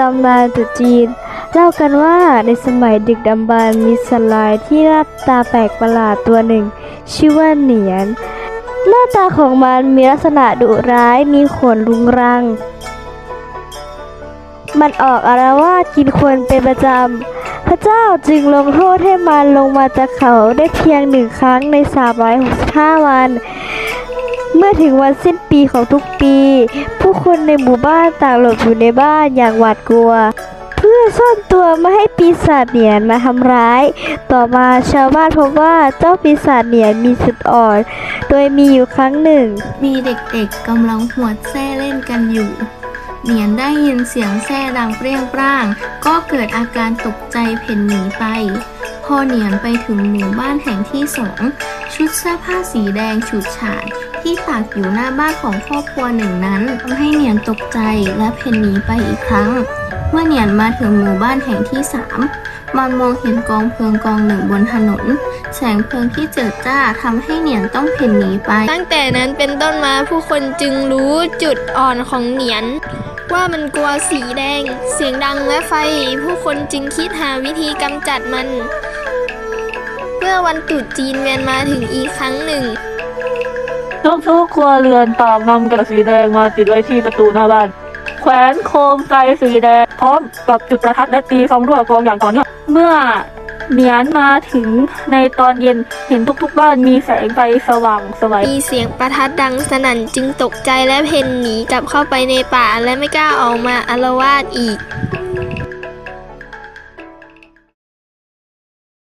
ตำนานตุจีน เล่ากันว่าในสมัยดึกดำบรรพ์มีสลายที่หน้าตาแปลกประหลาดตัวหนึ่ง ชื่อว่าเหนียน หน้าตาของมันมีลักษณะดุร้ายมีขนรุงรัง มันออกอารวาสกินคนเป็นประจำ พระเจ้าจึงลงโทษให้มันลงมาจากเขาได้เพียงหนึ่งครั้งใน 365 วัน เมื่อถึงวันสิ้นปีของทุกปี ผู้คนในหมู่บ้านต่างหลบอยู่ในบ้านอย่างหวาดกลัว เพื่อซ่อนตัวไม่ให้ปีศาจเหนียนมาทำร้าย ต่อมาชาวบ้านพบว่าเจ้าปีศาจเหนียนมีจุดอ่อน โดยมีอยู่ครั้งหนึ่ง มีเด็กๆกำลังหัวแส้เล่นกันอยู่ เหนียนได้ยินเสียงแส้ดังเปรี้ยงปร้าง ก็เกิดอาการตกใจเพ่นหนีไปพอเหนียนไปถึงหมู่บ้านแห่งที่สองชุดเสื้อผ้าสีแดงฉูดฉาด ที่ตากอยู่หน้าบ้านของครอบครัวหนึ่งนั้นทำให้เหนียนตกใจและเพ่นหนีไปอีกครั้ง เมื่อเหนียนมาถึงหมู่บ้านแห่งที่สามมันมองเห็นกองเพลิงกองหนึ่งบนถนน แสงเพลิงที่เจิดจ้าทำให้เหนียนต้องเพ่นหนีไป ตั้งแต่นั้นเป็นต้นมาผู้คนจึงรู้จุดอ่อนของเหนียน ว่ามันกลัวสีแดง เสียงดังและไฟ ผู้คนจึงคิดหาวิธีกำจัดมัน เมื่อวันตรุษจีนเวียนมาถึงอีกครั้งหนึ่ง ทุกๆครัวเรือนต่างนำกระสีแดงมาติดไว้ที่ประตูหน้าบ้าน แขวนโคมไฟสีแดงพร้อมกับจุดประทัดและตีซองรั่วกองอย่างต่อเนื่องเมื่อเหนียนมาถึงในตอนเย็นเห็นทุกๆบ้านมีแสงไฟสว่างสวยมีเสียงประทัดดังสนั่นจึงตกใจและเพ่นหนีกลับเข้าไปในป่าและไม่กล้าออกมาอารวาสอีก